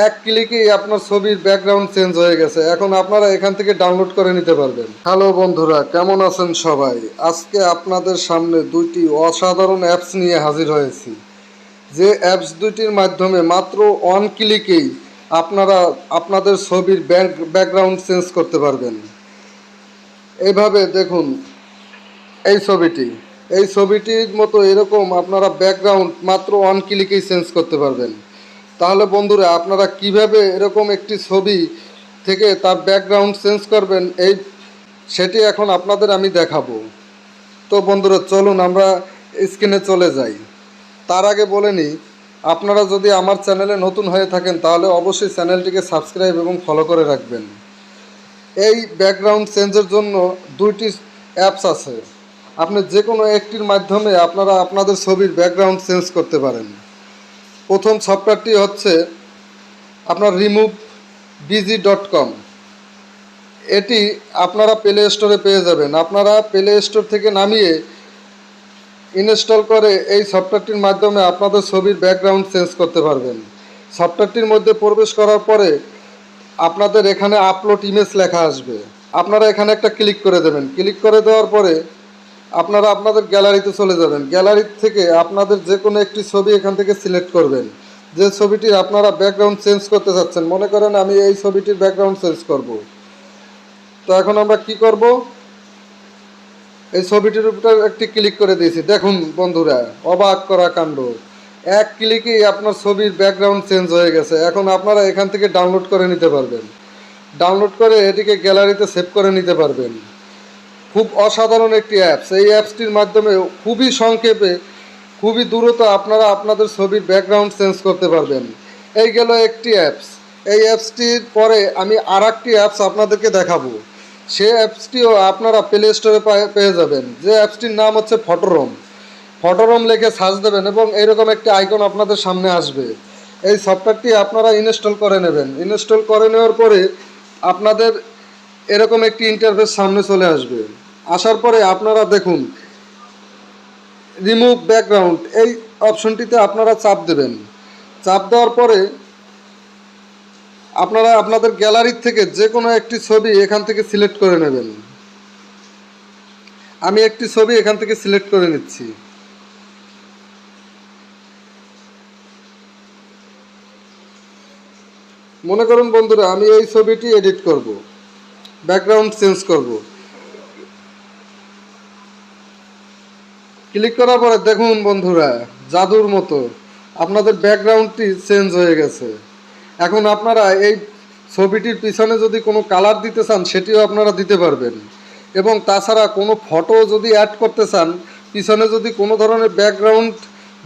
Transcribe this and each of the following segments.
এক ক্লিকেই আপনার ছবির ব্যাকগ্রাউন্ড চেঞ্জ হয়ে গেছে। এখন আপনারা এখান থেকে ডাউনলোড করে নিতে পারবেন। হ্যালো বন্ধুরা, কেমন আছেন সবাই? আজকে আপনাদের সামনে দুইটি অসাধারণ অ্যাপস নিয়ে হাজির হয়েছি। যে অ্যাপস দুইটির মাধ্যমে মাত্র অন ক্লিকেই আপনারা আপনাদের ছবির ব্যাক ব্যাকগ্রাউন্ড চেঞ্জ করতে পারবেন। এইভাবে দেখুন এই ছবিটি। এই ছবিটির মতো এরকম আপনারা ব্যাকগ্রাউন্ড মাত্র অন ক্লিকেই চেঞ্জ করতে পারবেন। তাহলে বন্ধুরা আপনারা কীভাবে এরকম একটি ছবি থেকে তার ব্যাকগ্রাউন্ড চেঞ্জ করবেন, এই সেটি এখন আপনাদের আমি দেখাবো। তো বন্ধুরা, চলুন আমরা স্ক্রিনে চলে যাই। তার আগে বলে নিই আপনারা যদি আমার চ্যানেলে নতুন হয়ে থাকেন, তাহলে অবশ্যই চ্যানেলটিকে সাবস্ক্রাইব এবং ফলো করে রাখবেন। এই ব্যাকগ্রাউন্ড চেঞ্জের জন্য দুইটি অ্যাপস আছে। আপনি যে কোনো একটির মাধ্যমে আপনারা আপনাদের ছবির ব্যাকগ্রাউন্ড চেঞ্জ করতে পারেন। প্রথম সফটওয়্যারটি হচ্ছে আপনার রিমুভ বিজি ডট কম এটি আপনারা প্লে স্টোরে পেয়ে যাবেন। আপনারা প্লে স্টোর থেকে নামিয়ে ইনস্টল করে এই সফটওয়্যারটির মাধ্যমে আপনাদের ছবির ব্যাকগ্রাউন্ড চেঞ্জ করতে পারবেন। সফটওয়্যারটির মধ্যে প্রবেশ করার পরে আপনাদের এখানে আপলোড ইমেজ লেখা আসবে। আপনারা এখানে একটা ক্লিক করে দেবেন। ক্লিক করে দেওয়ার পরে আপনারা আপনাদের গ্যালারিতে চলে যাবেন। গ্যালারি থেকে আপনাদের যে কোনো একটি ছবি এখান থেকে সিলেক্ট করবেন। যে ছবিটির আপনারা ব্যাকগ্রাউন্ড চেঞ্জ করতে চাচ্ছেন, মনে করেন আমি এই ছবিটির ব্যাকগ্রাউন্ড চেঞ্জ করব। তো এখন আমরা কি করব? এই ছবিটির উপর একটি ক্লিক করে দিয়েছি। দেখুন বন্ধুরা, অবাক করা কাণ্ড। এক ক্লিকেই আপনার ছবির ব্যাকগ্রাউন্ড চেঞ্জ হয়ে গেছে। এখন আপনারা এখান থেকে ডাউনলোড করে নিতে পারবেন। ডাউনলোড করে এটিকে গ্যালারিতে সেভ করে নিতে পারবেন। খুব অসাধারণ একটি অ্যাপস এই অ্যাপসটির মাধ্যমে খুবই সংক্ষেপে খুবই দ্রুত আপনারা আপনাদের ছবির ব্যাকগ্রাউন্ড চেঞ্জ করতে পারবেন। এই গেল একটি অ্যাপস এই অ্যাপসটির পরে আমি আর একটি অ্যাপস আপনাদেরকে দেখাবো। সে অ্যাপসটিও আপনারা প্লে স্টোরে পেয়ে যাবেন। যে অ্যাপসটির নাম হচ্ছে ফটোরোম ফটোরোম লেখে সার্চ দেবেন এবং এইরকম একটি আইকন আপনাদের সামনে আসবে। এই সফটওয়্যারটি আপনারা ইনস্টল করে নেবেন। ইনস্টল করে নেওয়ার পরে আপনাদের এরকম একটি ইন্টারফেস সামনে চলে আসবে। আসার পরে আপনারা দেখুন রিমুভ ব্যাকগ্রাউন্ড এই অপশনটিতে আপনারা চাপ দেবেন। চাপ দেওয়ার পরে আপনারা আপনাদের গ্যালারির থেকে যে কোনো একটি ছবি এখান থেকে সিলেক্ট করে নেবেন। আমি একটি ছবি এখান থেকে সিলেক্ট করে নিচ্ছি। মনে করুন বন্ধুরা, আমি এই ছবিটি এডিট করব। ব্যাকগ্রাউন্ড চেঞ্জ করব। ক্লিক করার পরে দেখুন বন্ধুরা, জাদুর মতো। আপনাদের ব্যাকগ্রাউন্ডটি চেঞ্জ হয়ে গেছে। এখন আপনারা এই ছবিটির পিছনে যদি কোনো কালার দিতে চান, সেটিও আপনারা দিতে পারবেন। এবং তাছাড়া কোনো ফটো যদি অ্যাড করতে চান, পিছনে যদি কোনো ধরনের ব্যাকগ্রাউন্ড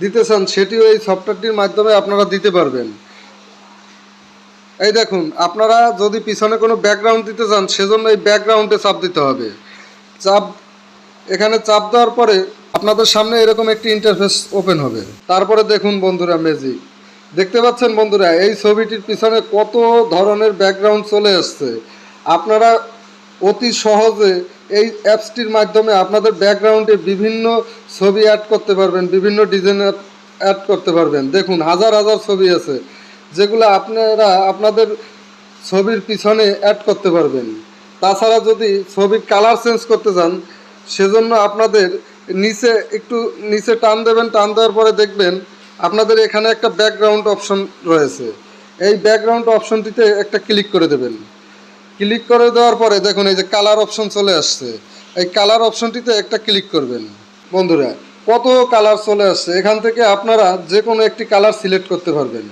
দিতে চান, সেটিও এই সফটওয়্যারটির মাধ্যমে আপনারা দিতে পারবেন। এই দেখুন, আপনারা যদি পিছনে কোনো ব্যাকগ্রাউন্ড দিতে চান, সেজন্য এই ব্যাকগ্রাউন্ডে চাপ দিতে হবে। চাপ, এখানে চাপ দেওয়ার পরে আপনাদের সামনে এরকম একটি ইন্টারফেস ওপেন হবে। তারপরে দেখুন বন্ধুরা ম্যাজিক দেখতে পাচ্ছেন বন্ধুরা, এই ছবিটির পিছনে কত ধরনের ব্যাকগ্রাউন্ড চলে আসছে। আপনারা অতি সহজে এই অ্যাপসটির মাধ্যমে আপনাদের ব্যাকগ্রাউন্ডে বিভিন্ন ছবি অ্যাড করতে পারবেন, বিভিন্ন ডিজাইন অ্যাড করতে পারবেন। দেখুন, হাজার হাজার ছবি আছে, যেগুলো আপনারা আপনাদের ছবির পিছনে অ্যাড করতে পারবেন। তাছাড়া যদি ছবির কালার চেঞ্জ করতে চান, সেজন্য আপনাদের নিচে, একটু নিচে টান দেবেন, টান দেওয়ার পরে দেখবেন আপনাদের এখানে একটা ব্যাকগ্রাউন্ড অপশন রয়েছে। এই ব্যাকগ্রাউন্ড অপশনটিতে একটা ক্লিক করে দেবেন। ক্লিক করে দেওয়ার পরে দেখুন, এই যে কালার অপশন চলে আসছে। এই কালার অপশনটিতে একটা ক্লিক করবেন। বন্ধুরা, কত কালার চলে আসছে? এখান থেকে আপনারা যে কোনো একটি কালার সিলেক্ট করতে পারবেন।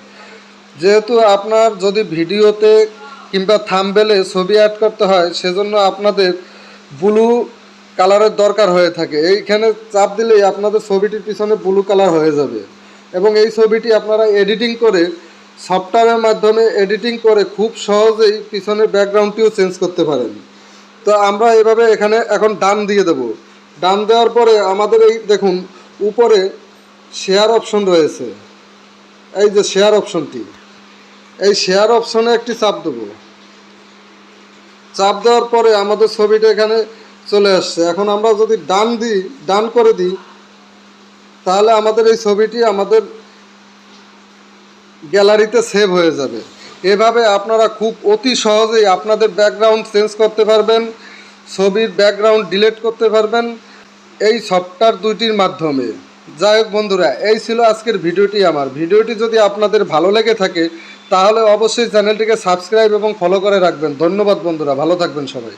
যেহেতু আপনার যদি ভিডিওতে কিংবা থামবেলে ছবি অ্যাড করতে হয়, সেজন্য আপনাদের ব্লু কালারের দরকার হয়ে থাকে। এইখানে চাপ দিলেই আপনাদের ছবিটির পিছনে ব্লু কালার হয়ে যাবে। এবং এই ছবিটি আপনারা এডিটিং করে সফটওয়্যারের মাধ্যমে এডিটিং করে খুব সহজেই পিছনের ব্যাকগ্রাউন্ডটিও চেঞ্জ করতে পারেন। তো আমরা এভাবে এখানে এখন ডান দিয়ে দেব। ডান দেওয়ার পরে আমাদের এই দেখুন, উপরে শেয়ার অপশন রয়েছে। এই যে শেয়ার অপশনটি এই শেয়ার অপশনে একটি চাপ দেবো। চাপ দেওয়ার পরে আমাদের ছবিটা এখানে চলে আসছে। এখন আমরা যদি ডান দিই, ডান করে দিই, তাহলে আমাদের এই ছবিটি আমাদের গ্যালারিতে সেভ হয়ে যাবে। এভাবে আপনারা খুব অতি সহজেই আপনাদের ব্যাকগ্রাউন্ড চেঞ্জ করতে পারবেন, ছবির ব্যাকগ্রাউন্ড ডিলিট করতে পারবেন এই সফটওয়্যার দুইটির মাধ্যমে। যাই হোক বন্ধুরা, এই ছিল আজকের ভিডিওটি আমার। ভিডিওটি যদি আপনাদের ভালো লেগে থাকে, তাহলে অবশ্যই চ্যানেলটিকে সাবস্ক্রাইব এবং ফলো করে রাখবেন। ধন্যবাদ বন্ধুরা, ভালো থাকবেন সবাই।